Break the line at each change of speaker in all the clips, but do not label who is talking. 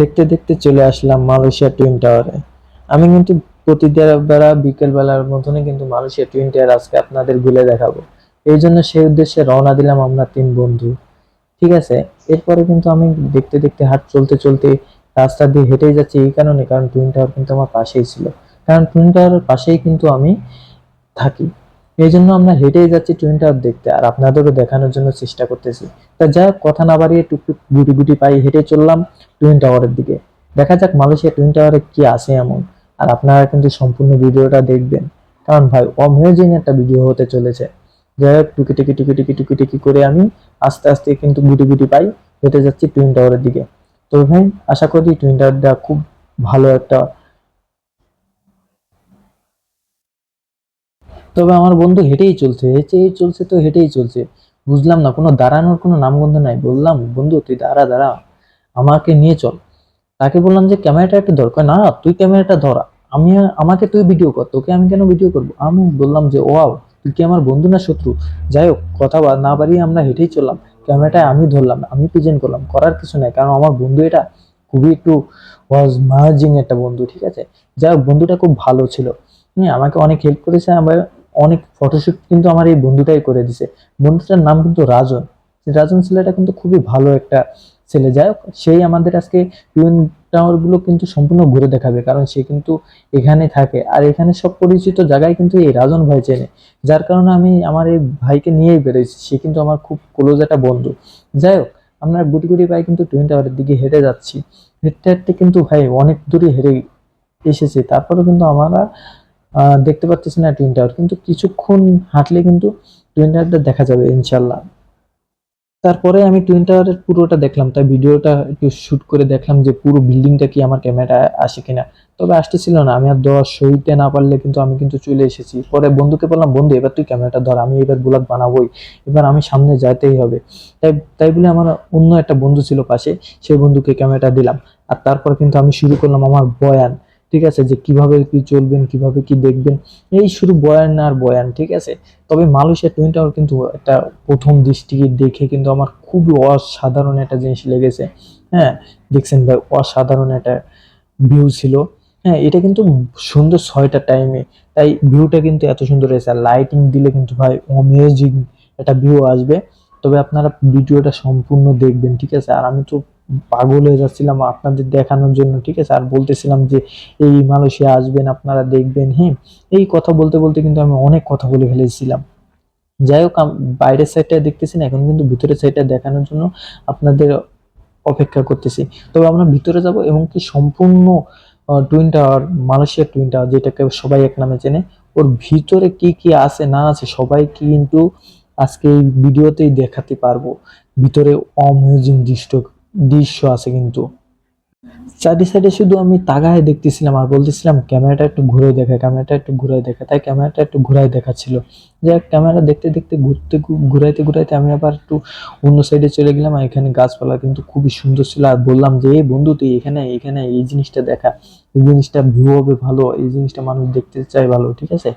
দেখতে দেখতে চলে আসলাম মালয়েশিয়া টুইন টাওয়ারে। আমি কিন্তু প্রতিদিন বেলা, বিকেল বেলার মতনই কিন্তু মালয়েশিয়া টুইন টাওয়ার আজকে আপনাদের ঘুরে দেখাবো। এই জন্য সেই উদ্দেশ্যে রওনা দিলাম আমরা তিন বন্ধু। ঠিক আছে? এরপরে কিন্তু আমি দেখতে দেখতে হাট চলতে চলতে রাস্তা দিয়ে হেঁটেই যাচ্ছি এই কারণে, কারণ টুইন টাওয়ার কিন্তু আমার পাশেই ছিল। কারণ টুইন টাওয়ারের পাশেই কিন্তু আমি থাকি। এই জন্য আমরা হেঁটেই যাচ্ছি টুইন টাওয়ার দেখতে আর আপনাদেরও দেখানোর জন্য চেষ্টা করতেছি। তা হোক, কথা না বাড়িয়ে টুকটুক গুটি গুটি পাই হেঁটে চললাম টুইন টাওয়ারের দিকে। দেখা যাক মালয়েশিয়া টুইন টাওয়ারে কি আছে এমন আর আপনারা কিন্তু সম্পূর্ণ ভিডিওটা দেখবেন। কারণ ভাই অ্যামেজিং একটা ভিডিও হতে চলেছে। যাই হোক টুকি টুকি টুকি টুকি টুকি টুকি করে আমি আস্তে আস্তে কিন্তু গুটি গুটি পাই হেঁটে যাচ্ছি টুইন টাওয়ারের দিকে। তো ভাই আশা করি টুইন টাওয়ারটা খুব ভালো একটা তবে আমার বন্ধু হেঁটেই চলছে হেঁটেই চলছে তো হেঁটেই চলছে। বুঝলাম না, কোনো দাঁড়ানোর কোনো নামগন্ধ নাই। বললাম, বন্ধু, তুই দাঁড়া দাঁড়া, আমাকে নিয়ে চল। তাকে বললাম যে, ক্যামেরাটা একটু দরকার না, তুই ক্যামেরাটা ধরা, আমি, আমাকে তুই ভিডিও কর, তোকে আমি কেন ভিডিও করব? আমি বললাম যে, ওয়াও, তুই কি আমার বন্ধু না শত্রু? যাই হোক, কথা না বাড়িয়ে আমরা হেঁটেই চললাম। ক্যামেরাটা আমি ধরলাম, আমি প্রেজেন্ট করলাম, করার কিছু নাই, কারণ আমার বন্ধু এটা খুবই একটু ওয়াজ মার্জিং একটা বন্ধু, ঠিক আছে? যাই হোক, বন্ধুটা খুব ভালো ছিল। হ্যাঁ আমাকে অনেক হেল্প করেছে আমার অনেক ফটোশুট কিন্তু আমার এই বন্ধুটাই করে দিছে। বন্ধুটার নাম কিন্তু রাজন। রাজন ছেলেটা কিন্তু খুবই ভালো একটা ছেলে। যাই হোক, সেই আমাদের আজকে টুইন টাওয়ারগুলো কিন্তু সম্পূর্ণ ঘুরে দেখাবে, কারণ সে কিন্তু এখানে থাকে। আর এখানে সব পরিচিত জায়গায় কিন্তু এই রাজন ভাই চেনে। যার কারণে আমি আমার এই ভাইকে নিয়েই বেরোইছি সে কিন্তু আমার খুব ক্লোজ একটা বন্ধু। যাই হোক, আমরা গুটি গুটি পাই কিন্তু টুইন টাওয়ারের দিকে হেঁটে যাচ্ছি। হেঁটে হেঁটে কিন্তু ভাই অনেক দূরে হেঁটে এসেছি। তারপরে কিন্তু আমরা দেখতে পাচ্ছি না টুইন টাওয়ার কিন্তু কিছুক্ষণ হাঁটলে কিন্তু টুইন টাওয়ারটা দেখা যাবে ইনশাল্লাহ তারপরে আমি টুইন টাওয়ারের পুরোটা দেখলাম, তাই ভিডিওটা একটু শুট করে দেখলাম যে পুরো বিল্ডিংটা কি আমার ক্যামেরা আসে কিনা। তবে আসতেছিল না, আমি আর দেওয়া সইতে না পারলে কিন্তু আমি কিন্তু চলে এসেছি। পরে বন্ধুকে বললাম, বন্ধু, এবার তুই ক্যামেরাটা ধর, আমি এবার ব্লগ বানাবোই। এবার আমি সামনে যাইতেই হবে। তাই তাই বলে আমার অন্য একটা বন্ধু ছিল পাশে, সেই বন্ধুকে ক্যামেরাটা দিলাম। আর তারপর কিন্তু আমি শুরু করলাম আমার বয়ান। ঠিক আছে? যে কীভাবে কি চলবেন, কীভাবে কি দেখবেন? এই শুরু বয়ান আর বয়ান, ঠিক আছে? তবে মালয়েশিয়া টুইন টাওয়ার কিন্তু একটা প্রথম দৃষ্টি দেখে কিন্তু আমার খুবই অসাধারণ একটা জিনিস লেগেছে। হ্যাঁ? দেখছেন ভাই, অসাধারণ একটা ভিউ ছিল। হ্যাঁ এটা কিন্তু সুন্দর ছয়টা টাইমে তাই ভিউটা কিন্তু এত সুন্দর হয়েছে। আর লাইটিং দিলে কিন্তু ভাই অমেজিং একটা ভিউ আসবে। তবে আপনারা ভিডিওটা সম্পূর্ণ দেখবেন, ঠিক আছে? আর আমি তো পাগল হয়ে যাচ্ছিলাম আপনাদের দেখানোর জন্য, ঠিক আছে? আর বলতেছিলাম যে, এই মালয়েশিয়া আসবেন, আপনারা দেখবেন হ্যাঁ? এই কথা বলতে বলতে কিন্তু আমি অনেক কথা বলে ফেলেছিলাম। যাই হোক বাইরের সাইডটা দেখতেছি না এখন কিন্তু ভিতরের সাইডটা দেখানোর জন্য আপনাদের অপেক্ষা করতেছি। তবে আমরা ভিতরে যাব এবং কি সম্পূর্ণ টুইন টাওয়ার মালয়েশিয়ার টুইন টাওয়ার যেটাকে সবাই এক নামে চেনে, ওর ভিতরে কি কি আছে, না আছে সবাই কিন্তু আজকে এই ভিডিওতেই দেখাতে পারব। ভিতরে অমেজিং দৃশ্য দৃশ্য আছে কিন্তু। চারি সাইডে শুধু আমি তাগায় দেখতেছিলাম আর বলতেছিলাম, ক্যামেরাটা একটু ঘুরে দেখা, ক্যামেরাটা একটু ঘুরে দেখা। তাই ক্যামেরাটা একটু ঘুরাই দেখাচ্ছিল। যে ক্যামেরা দেখতে দেখতে ঘুরতে ঘুরাইতে ঘুরাইতে আমি আবার একটু অন্য সাইডে চলে গেলাম আর এখানে গাছপালা কিন্তু খুবই সুন্দর ছিল। আর বললাম যে এই বন্ধু, তুই এখানে এখানে এই জিনিসটা দেখা। এই জিনিসটা ভিউ হবে ভালো, এই জিনিসটা মানুষ দেখতে চায় ভালো, ঠিক আছে?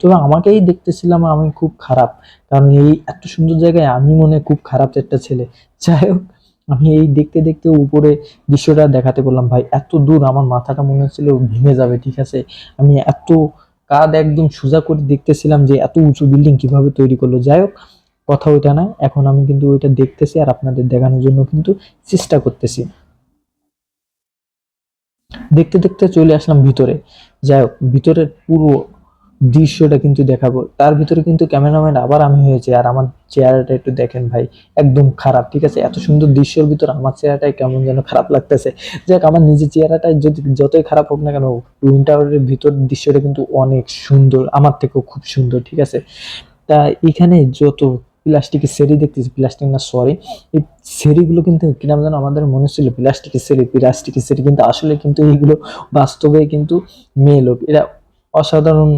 তো আমাকেই দেখতেছিলাম, আমি খুব খারাপ। কারণ এই এত সুন্দর জায়গায় আমি মনে খুব খারাপ একটা ছেলে। যাই হোক আমি এই দেখতে দেখতে উপরে দৃশ্যটা দেখাতে বললাম, ভাই, এত দূর আমার মাথাটা মনে হচ্ছিল ভেঙে যাবে, ঠিক আছে? আমি এত কাঁধ একদম সোজা করে দেখতেছিলাম যে এত উঁচু বিল্ডিং কীভাবে তৈরি করল। যাই হোক, কথা ওইটা না, এখন আমি কিন্তু ওইটা দেখতেছি আর আপনাদের দেখানোর জন্য কিন্তু চেষ্টা করতেছি। দেখতে দেখতে চলে আসলাম ভিতরে। যাই হোক, ভিতরের পুরো দৃশ্যটা কিন্তু দেখাবো। তার ভিতরে কিন্তু ক্যামেরাম্যান আবার আমি হয়েছে আর আমার চেহারাটা একটু দেখেন ভাই, একদম খারাপ, ঠিক আছে? এত সুন্দর দৃশ্যের ভিতর আমার চেহারাটাই কেমন যেন খারাপ লাগতেছে। যাক, আমার নিজের চেহারাটা যদি যতই খারাপ হোক না কেন টুইন টাওয়ারের ভিতর দৃশ্যটা কিন্তু অনেক সুন্দর, আমার থেকেও খুব সুন্দর, ঠিক আছে? তা এখানে যত প্লাস্টিকের সেরি দেখতেছি, প্লাস্টিক না সরি এই সেরিগুলো কিন্তু কিনাম যেন আমাদের মনে ছিল প্লাস্টিকের সেরি প্লাস্টিকের সেরি কিন্তু আসলে কিন্তু এইগুলো বাস্তবে কিন্তু মেয়ে লোক। এরা অসাধারণ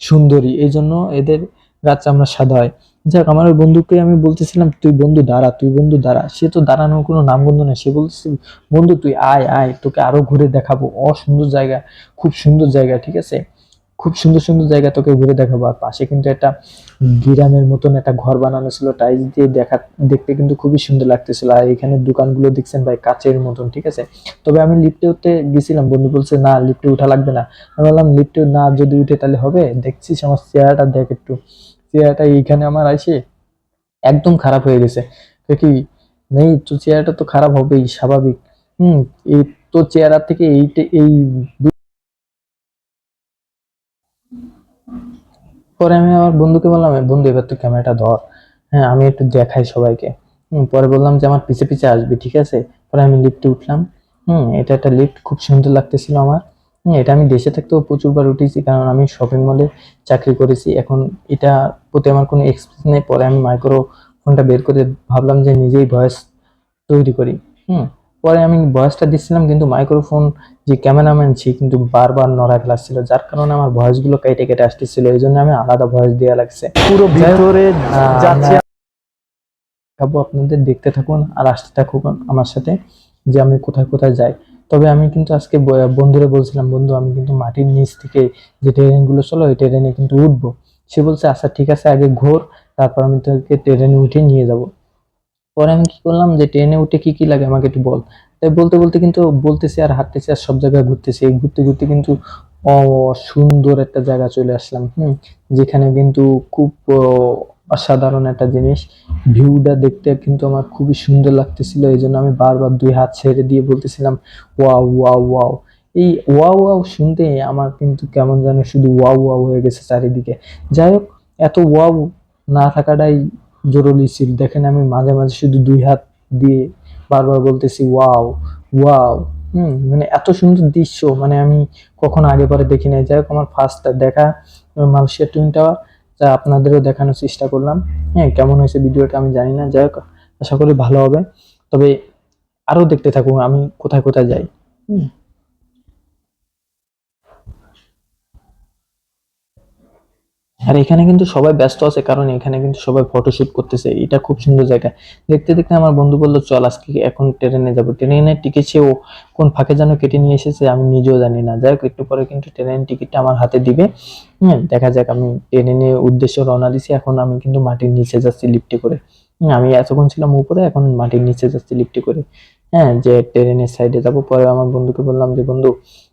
সুন্দরী, এই জন্য এদের গাছ আমরা সাদা হয়। যাক, আমার ওই বন্ধুকে আমি বলতেছিলাম, তুই বন্ধু দাঁড়া, তুই বন্ধু দাঁড়া। সে তো দাঁড়ানোর কোনো নাম বন্ধু নেই। সে বলছে বন্ধু, তুই আয় আয়, তোকে আরও ঘুরে দেখাবো। অসুন্দর জায়গা, খুব সুন্দর জায়গা, ঠিক আছে? খুব সুন্দর সুন্দর জায়গা তোকে ঘুরে দেখাবো। আর পাশে কিন্তু একটা গ্রামের মতন একটা ঘর বানানো ছিল টাইলস দিয়ে দেখা দেখতে কিন্তু খুবই সুন্দর লাগতেছিল। আর এখানে দোকানগুলো দেখছেন ভাই কাচের মতন ঠিক আছে? তবে আমি লিফটে উঠতে গেছিলাম বন্ধু বলছে না লিফটে উঠা লাগবে না। আমি বললাম লিফটে না যদি উঠে তাহলে হবে? দেখছিস আমার চেহারাটা দেখ একটু। চেহারাটা এইখানে আমার আসে একদম খারাপ হয়ে গেছে। কি নেই তো চেহারাটা তো খারাপ হবেই স্বাভাবিক। হুম এই তো চেহারা থেকে এইটা এই পরে আমি আমার বন্ধুকে বললাম বন্ধু, এবার তুই ক্যামেরাটা ধর। হ্যাঁ আমি একটু দেখাই সবাইকে। পরে বললাম যে, আমার পিছে পিছে আসবি, ঠিক আছে? পরে আমি লিফটে উঠলাম। হুম, এটা একটা লিফট খুব সুন্দর লাগতেছিল আমার। এটা আমি দেশে থাকতেও প্রচুরবার উঠেছি, কারণ আমি শপিং মলে চাকরি করেছি। এখন এটা প্রতি আমার কোনো এক্সপিরিয়েন্স নেই, পরে আমি মাইক্রো ফোনটা বের করে ভাবলাম যে, নিজেই ভয়েস তৈরি করি। হুম পরে আমি ভয়েসটা দিচ্ছিলাম কিন্তু মাইক্রোফোন যে ক্যামেরাম্যান ছিল কিন্তু বারবার নড়া ফেলাচ্ছিল যার কারণে আমার ভয়েসগুলো কেটে কেটে আসতেছিল এই জন্য আমি আলাদা ভয়েস দেওয়া লাগছে।
পুরো ভিতরে যাচ্ছে।
দেখাবো আপনাদের দেখতে থাকুন আর আসতে থাকুন আমার সাথে যে আমি কোথায় কোথায় যাই। তবে আমি কিন্তু আজকে বন্ধুরে বলছিলাম বন্ধু আমি কিন্তু মাটির নিচ থেকে যে ট্রেনগুলো চলো ওই ট্রেনে কিন্তু উঠবো। সে বলছে আচ্ছা ঠিক আছে আগে ঘোর তারপর আমি তোকে ট্রেনে উঠে নিয়ে যাব। পরে আমি কি করলাম যে ট্রেনে উঠে কি কি লাগে আমাকে একটু বল। তাই বলতে বলতে কিন্তু বলতেছি আর হাঁটতেছি আর সব জায়গায় ঘুরতেছি। ঘুরতে ঘুরতে কিন্তু সুন্দর একটা জায়গা চলে আসলাম, হুম? যেখানে কিন্তু খুব অসাধারণ একটা জিনিস। ভিউটা দেখতে কিন্তু আমার খুবই সুন্দর লাগতেছিল। এই জন্য আমি বারবার দুই হাত ছেড়ে দিয়ে বলতেছিলাম, ওয়াও ওয়াও ওয়াও। এই ওয়াও ওয়াও শুনতে আমার কিন্তু কেমন যেন শুধু ওয়াও ওয়াও হয়ে গেছে চারিদিকে। যাই হোক, এত ওয়াও না থাকাটাই জরুরি ছিল। দেখেন আমি মাঝে মাঝে শুধু দুই হাত দিয়ে বারবার বলতেছি, ওয়াও ওয়াও। হুম মানে এত সুন্দর দৃশ্য মানে আমি কখনো আগে পরে দেখি নাই। যাই হোক, আমার ফার্স্ট দেখা মালয়েশিয়া টুইন টাওয়ার যা আপনাদেরও দেখানোর চেষ্টা করলাম। হ্যাঁ কেমন হয়েছে ভিডিওটা আমি জানি না। যাই হোক, আশা করি ভালো হবে। তবে আরও দেখতে থাকুন, আমি কোথায় কোথায় যাই। হুম। আর এখানে কিন্তু সবাই ব্যস্ত আছে, কারণ এখানে কিন্তু সবাই ফটোশুট করতেছে। এটা খুব সুন্দর জায়গা। দেখতে দেখতে আমার বন্ধু বলল, চল আজকে এখন ট্রেনে যাব। ট্রেনের টিকিট সে ও কোন ফাঁকে যেন কেটে নিয়ে এসেছে, আমি নিজেও জানি না। যাই হোক, একটু পরে কিন্তু ট্রেনের টিকিটটা আমার হাতে দিবে। হ্যাঁ দেখা যাক, আমি ট্রেনের উদ্দেশ্য রওনা দিছি। এখন আমি কিন্তু মাটির নিচে যাচ্ছি লিফটে করে। আমি এতক্ষণ ছিলাম উপরে, এখন মাটির নিচে যাচ্ছি লিফটে করে। হ্যাঁ যে ট্রেনের সাইডে যাব। পরে আমার বন্ধুকে বললাম যে, বন্ধু,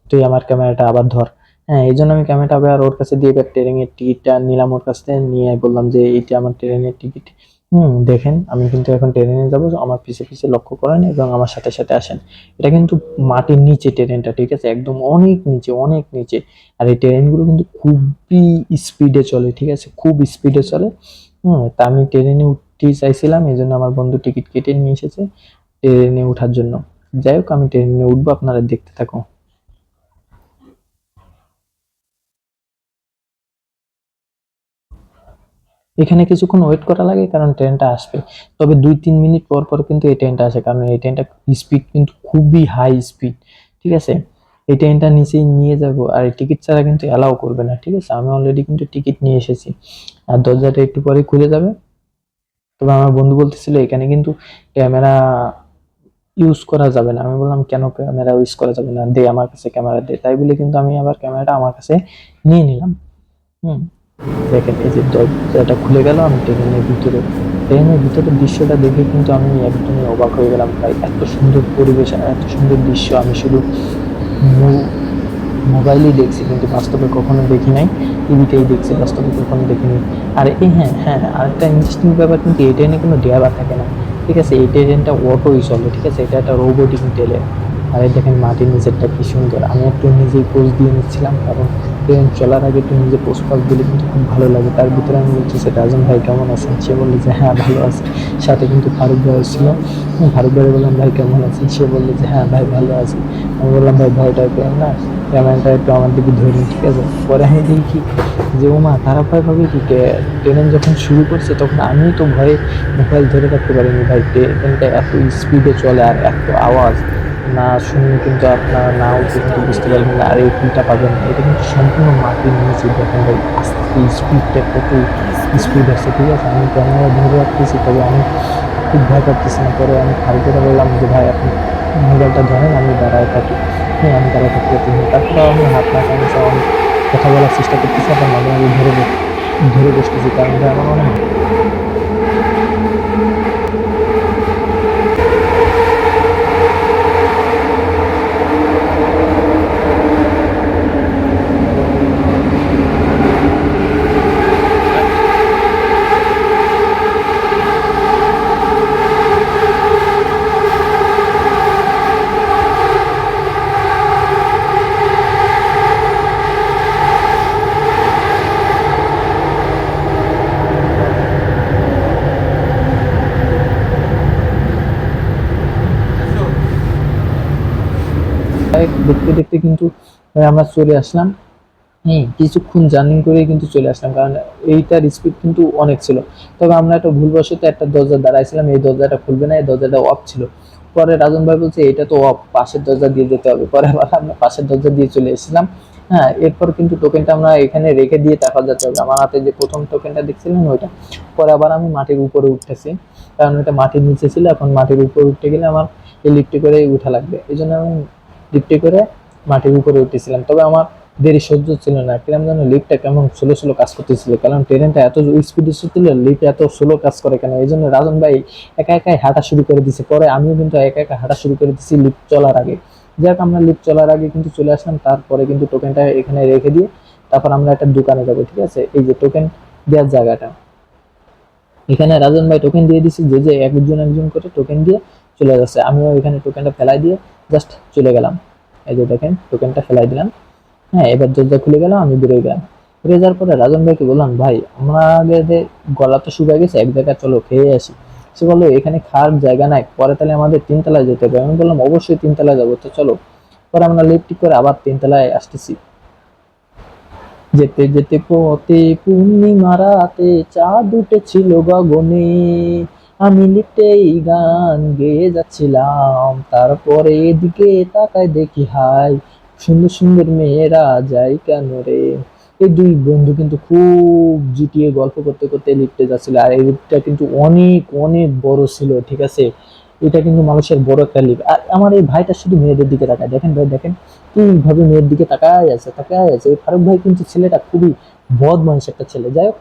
তুই আমার ক্যামেরাটা আবার ধর। হ্যাঁ এই জন্য আমি ক্যামেরাটা আবার ওর কাছে দিয়ে এবার ট্রেনের টিকিটটা নিলাম ওর কাছ থেকে, নিয়ে বললাম যে এইটা আমার ট্রেনের টিকিট হুম, দেখেন, আমি কিন্তু এখন ট্রেনে যাব, আমার পিছে পিছে লক্ষ্য করেন এবং আমার সাথে সাথে আসেন। এটা কিন্তু মাটির নিচে ট্রেনটা ঠিক আছে? একদম অনেক নিচে অনেক নিচে। আর এই ট্রেনগুলো কিন্তু খুবই স্পিডে চলে, ঠিক আছে? খুব স্পিডে চলে। হুম, তা আমি ট্রেনে উঠতেই চাইছিলাম এই জন্য আমার বন্ধু টিকিট কেটে নিয়ে এসেছে ট্রেনে ওঠার জন্য। যাই হোক, আমি ট্রেনে উঠবো, আপনারা দেখতে থাকো এখানে কিছুক্ষণ ওয়েট করা লাগে, কারণ ট্রেনটা আসবে। তবে দুই তিন মিনিট পর পর কিন্তু এই ট্রেনটা আসে, কারণ এই ট্রেনটা স্পিড কিন্তু খুবই হাই স্পিড ঠিক আছে? এই ট্রেনটা নিচেই নিয়ে যাব, আর টিকিট ছাড়া কিন্তু অ্যালাউ করবে না, ঠিক আছে? আমি অলরেডি কিন্তু টিকিট নিয়ে এসেছি। আর দরজাটা একটু পরে খুলে যাবে। তবে আমার বন্ধু বলতেছিল, এখানে কিন্তু ক্যামেরা ইউজ করা যাবে না। আমি বললাম, কেন ক্যামেরা ইউজ করা যাবে না? দে আমার কাছে ক্যামেরা দে। তাই বলে কিন্তু আমি আবার ক্যামেরাটা আমার কাছে নিয়ে নিলাম। হুম। দেখেন, এই যে দরজাটা খুলে গেল, আমি ট্রেনের ভিতরে ট্রেনের ভিতরের দৃশ্যটা দেখে কিন্তু আমি একদমই অবাক হয়ে গেলাম, ভাই, এত সুন্দর পরিবেশ আর এত সুন্দর দৃশ্য, আমি শুধু মোবাইলেই দেখছি, কিন্তু বাস্তবে কখনো দেখি নাই, টিভিতেই দেখছি, বাস্তবে কখনো দেখিনি। আর, এই হ্যাঁ হ্যাঁ আরেকটা ইন্টারেস্টিং ব্যাপার কিন্তু, এই ট্রেনে কোনো ড্রাইভার থাকে না, ঠিক আছে? এই ট্রেনটা অটোই চলে, ঠিক আছে? এটা একটা রোবোটিক ট্রেন আর দেখেন মাটির নিচেরটা কি সুন্দর। আমি একটু নিজেই পোজ দিয়ে নিচ্ছিলাম কারণ ট্রেন চলার আগে একটু নিজে পোজ পাস দিলে কিন্তু খুব ভালো লাগে। তার ভিতরে আমি বলছি সে রাজন ভাই কেমন আছেন? সে বলল যে হ্যাঁ ভালো আছে। সাথে কিন্তু ফারুক ভাই ছিল। হুম, ফারুক ভাই বললাম ভাই কেমন আছেন? সে বলল যে হ্যাঁ ভাই ভালো আছে। আমি বললাম ভাই ভয়টা পেয়ে না। ক্যামেরাটা একটু আমার দিকে ধরুন ঠিক আছে? পরে আমি দেখি যে ও মা তারা ভয় ভাবে কি ট্রে- ট্রেন যখন শুরু করছে তখন আমি তো ভয়ে মোবাইল ধরে রাখতে পারিনি ভাই। ট্রেনটা এত স্পিডে চলে আর এত আওয়াজ। না শুনলে কিন্তু আপনারা নাও কিন্তু বুঝতে পারবেন না, আর এই ফিলটা পাবেন না। এটা কিন্তু সম্পূর্ণ মাটির নিচে, দেখেন ভাই আস্তে স্পিডটা কত স্পিড আছে, ঠিক আছে? আমি ক্যামেরা ধরে রাখতেছি, তবে আমি খুব ভয় পাচ্ছি না। পরে আমি ফারুকেরা বললাম যে, ভাই, আপনি মোবাইলটা ধরেন, আমি দাঁড়ায় থাকি। হ্যাঁ আমি দাঁড়ায় থাকতে পারি তারপরে আমি হাত না চাইছে অনেক কথা বলার চেষ্টা করতেছি আপনার মাঝে মাঝে ধরে ধরে বসতেছি। কারণ আমার অনেক তাই দেখতে দেখতে কিন্তু আমরা চলে আসলাম। হম, কিছুক্ষণ জার্নি করে কিন্তু চলে আসলাম, কারণ এইটার স্পিড কিন্তু অনেক ছিল। তবে আমরা একটা ভুলবশত একটা দরজা দাঁড়াইছিলাম, এই দরজাটা খুলবে না, এই দরজাটা অফ ছিল। পরে রাজন ভাই বলছে, এটা তো অফ পাশের দরজা দিয়ে যেতে হবে। পরে আবার আমরা পাশের দরজা দিয়ে চলে এসেছিলাম। হ্যাঁ এরপর কিন্তু টোকেনটা আমরা এখানে রেখে দিয়ে তারপর যেতে হবে। আমার হাতে যে প্রথম টোকেনটা দেখছিলেন ওইটা। পরে আবার আমি মাটির উপরে উঠতেছি, কারণ ওইটা মাটির নিচে ছিল, এখন মাটির উপরে উঠতে গেলে আমার লিফটে করে উঠা লাগবে। এই জন্য আমি লিফটে করে মাটির উপরে উঠেছিলাম। তবে আমার দেরি সহ্য ছিল না। কিরম যেন লিফটটা কেমন স্লো স্লো কাজ করতেছিল। কারণ ট্রেনটা এত স্পিডে ছিল লিফট এত স্লো কাজ করে কেন? এই জন্য রাজন ভাই একা একাই হাঁটা শুরু করে দিছে। পরে আমিও কিন্তু একা একা হাঁটা শুরু করে দিছি লিফট চলার আগে। যাক, আমরা লিফট চলার আগে কিন্তু চলে আসলাম। তারপরে কিন্তু টোকেনটা এখানে রেখে দিয়ে তারপর আমরা একটা দোকানে যাব, ঠিক আছে? এই যে টোকেন দেওয়ার জায়গাটা। এখানে রাজন ভাই টোকেন দিয়ে দিছি। যে যে একজন একজন করে টোকেন দিয়ে চলে যাচ্ছে আমিও এখানে টোকেনটা ফেলাই দিয়ে জাস্ট চলে গেলাম। এই যে দেখেন টোকেনটা ফেলাই দিলাম। হ্যাঁ এবার দরজা খুলে গেল আমি বেরোয় গেলাম। বেরোয় যাওয়ার পরে রাজন ভাইকে বললাম, ভাই যে গলা তো শুকিয়ে গেছে, এক জায়গায় চলো খেয়ে আসি। সে বলল, এখানে খাওয়ার জায়গা নাই, পরে তাহলে আমাদের তিনতলায় যেতে হবে। আমি বললাম, অবশ্যই তিনতলায় যাব, তো চলো। পরে আমরা লিফট করে আবার তিনতলায় আসতেছি। যেতে যেতে পথে পূর্ণিমা রাতে চাঁদ উঠেছিল গগনে। আমি লিফটেই গান গেয়ে যাচ্ছিলাম। তারপরে এদিকে তাকায় দেখি, হাই, সুন্দর সুন্দর মেয়েরা যায় কেন রে? এই দুই বন্ধু কিন্তু খুব জুটিয়ে গল্প করতে করতে লিফটে যাচ্ছিল। আর এই লিফটটা কিন্তু অনেক অনেক বড় ছিল, ঠিক আছে? এটা কিন্তু মানুষের বড় একটা লিফট আর আমার এই ভাইটা শুধু মেয়েদের দিকে তাকায়। দেখেন ভাই, দেখেন, কীভাবে মেয়ের দিকে তাকায় আছে তাকায় আছে। এই ফারুক ভাই কিন্তু ছেলেটা খুবই বদ মানুষ একটা ছেলে। যাই হোক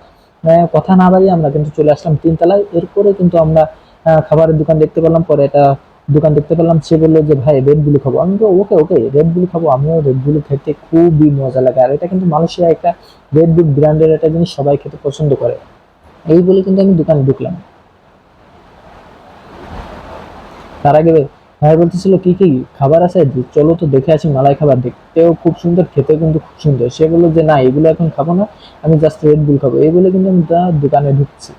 কথা না বাড়িয়ে আমরা কিন্তু চলে আসলাম তিনতলায়। এরপরে কিন্তু আমরা খাবারের দোকান দেখতে পেলাম, পরে একটা দোকান দেখতে পেলাম, সে বলল যে, ভাই রেড বুলি খাব। আমি তো ওকে ওকে রেড বুলি খাব, আমিও রেড বুলি খেতে খুবই মজা লাগে। আর এটা কিন্তু মানুষের একটা রেড ব্র্যান্ডের একটা জিনিস সবাই খেতে পছন্দ করে। এই বলে কিন্তু আমি দোকানে ঢুকলাম। তার আগে ভাই বলতেছিল, কি কি খাবার আছে? চলো তো দেখে আসি, মালাই খাবার। দেখতেও খুব সুন্দর, খেতেও কিন্তু খুব সুন্দর। সে বলল যে, না, এগুলো এখন খাব না, আমি জাস্ট রেড বুল খাব। এই বলে কিন্তু আমি তার দোকানে ঢুকছি।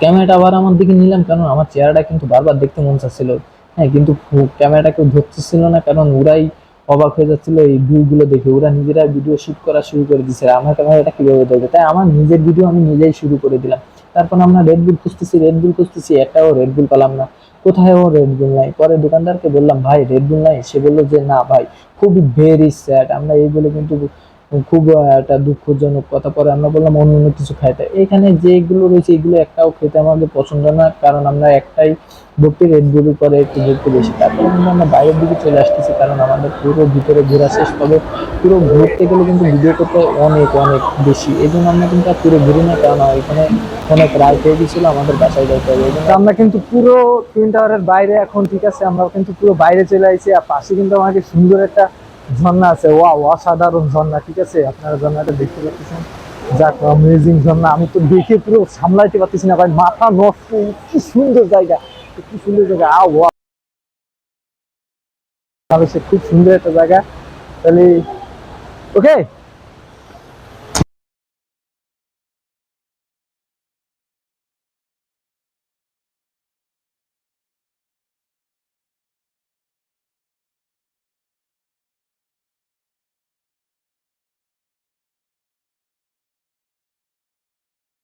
ক্যামেরাটা আবার আমার দিকে নিলাম, কারণ আমার চেহারাটা কিন্তু বারবার দেখতে মন চাচ্ছিল। হ্যাঁ কিন্তু ক্যামেরাটা কেউ ধরতেছিল না, কারণ ওরাই অবাক হয়ে যাচ্ছিল এই ভিউগুলো দেখে। ওরা নিজেরা ভিডিও শুট করা শুরু করে দিচ্ছে আমার ক্যামেরাটা কীভাবে ধরবে? তাই আমার নিজের ভিডিও আমি নিজেই শুরু করে দিলাম। তারপর আমরা রেড বুল খুঁজতেছি রেড বুল খুঁজতেছি, একটাও রেড বুল পেলাম না। কোথায়ও রেড বুল নাই। পরে দোকানদারকে বললাম, ভাই রেড বুল নাই? সে বলল যে, না ভাই, খুবই ভেরি স্যাড আমরা এইগুলো কিন্তু খুব একটা দুঃখজনক কথা। পরে আমরা বললাম অন্য অন্য কিছু খাইতে এখানে যেগুলো রয়েছে, এগুলো একটাও খেতে আমাদের পছন্দ না, কারণ আমরা একটাই ভর্তি বুল করে একটু ঘুরতে বেশি। তারপরে কিন্তু আমরা বাইরের দিকে চলে আসতেছি, কারণ আমাদের পুরো ভিতরে ঘোরা শেষ। তবে পুরো ঘুরতে গেলে কিন্তু ভিডিও করতে অনেক অনেক বেশি। এই জন্য আমরা কিন্তু আর পুরো ঘুরি না, কারণ এখানে অনেক রায় হয়ে গেছিল, আমাদের বাসায় যাইতে হবে।
আমরা কিন্তু পুরো টুইন টাওয়ারের বাইরে এখন, ঠিক আছে? আমরা কিন্তু পুরো বাইরে চলে আসছি আর পাশে কিন্তু আমাকে সুন্দর একটা ঝর্ণা আছে। ওয়া অসাধারণ ঝর্ণা, ঠিক আছে? আপনারা ঝর্ণাটা দেখতে পাচ্ছেন। যাক অ্যামেজিং ঝর্ণা। আমি তো দেখে পুরো সামলাইতে পারতেছি না ভাই। মাথা নষ্ট, কি সুন্দর জায়গা। কি সুন্দর জায়গা। আ ওয়া খুব সুন্দর একটা জায়গা। তাহলে ওকে